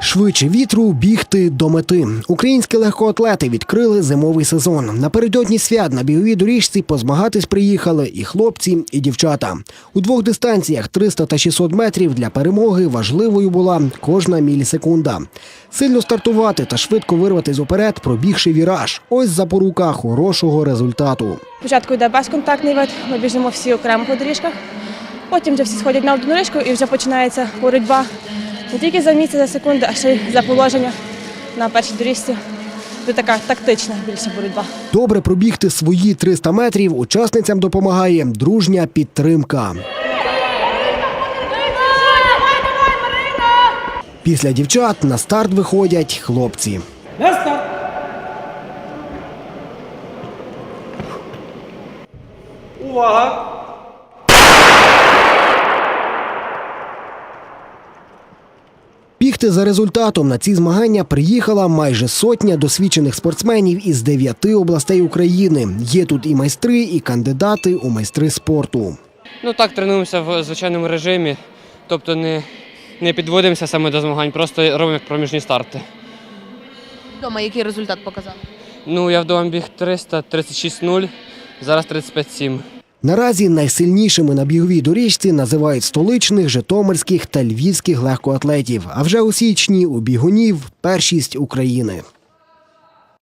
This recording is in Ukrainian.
Швидше вітру бігти до мети. Українські легкоатлети відкрили зимовий сезон. Напередодні свят на біговій доріжці позмагатись приїхали і хлопці, і дівчата. У двох дистанціях 300 та 600 метрів для перемоги важливою була кожна мілісекунда. Сильно стартувати та швидко вирватися уперед, пробігши віраж. Ось запорука хорошого результату. Спочатку йде безконтактний вид, ми біжимо всі окремо по доріжках. Потім вже всі сходять на одну доріжку і вже починається боротьба не тільки за місце, за секунди, а ще й за положення на першій доріжці. Це така тактична більше боротьба. Добре пробігти свої 300 метрів учасницям допомагає дружня підтримка. Після дівчат на старт виходять хлопці. На старт! Увага! Бігти за результатом на ці змагання приїхала майже сотня досвідчених спортсменів із дев'яти областей України. Є тут і майстри, і кандидати у майстри спорту. Ну так, тренуємося в звичайному режимі, тобто не, не підводимося саме до змагань, просто робимо як проміжні старти. Вдома який результат показав? Ну, я вдома біг 300, 36-0, зараз 35-7. Наразі найсильнішими на біговій доріжці називають столичних, житомирських та львівських легкоатлетів. А вже у січні у бігунів першість України.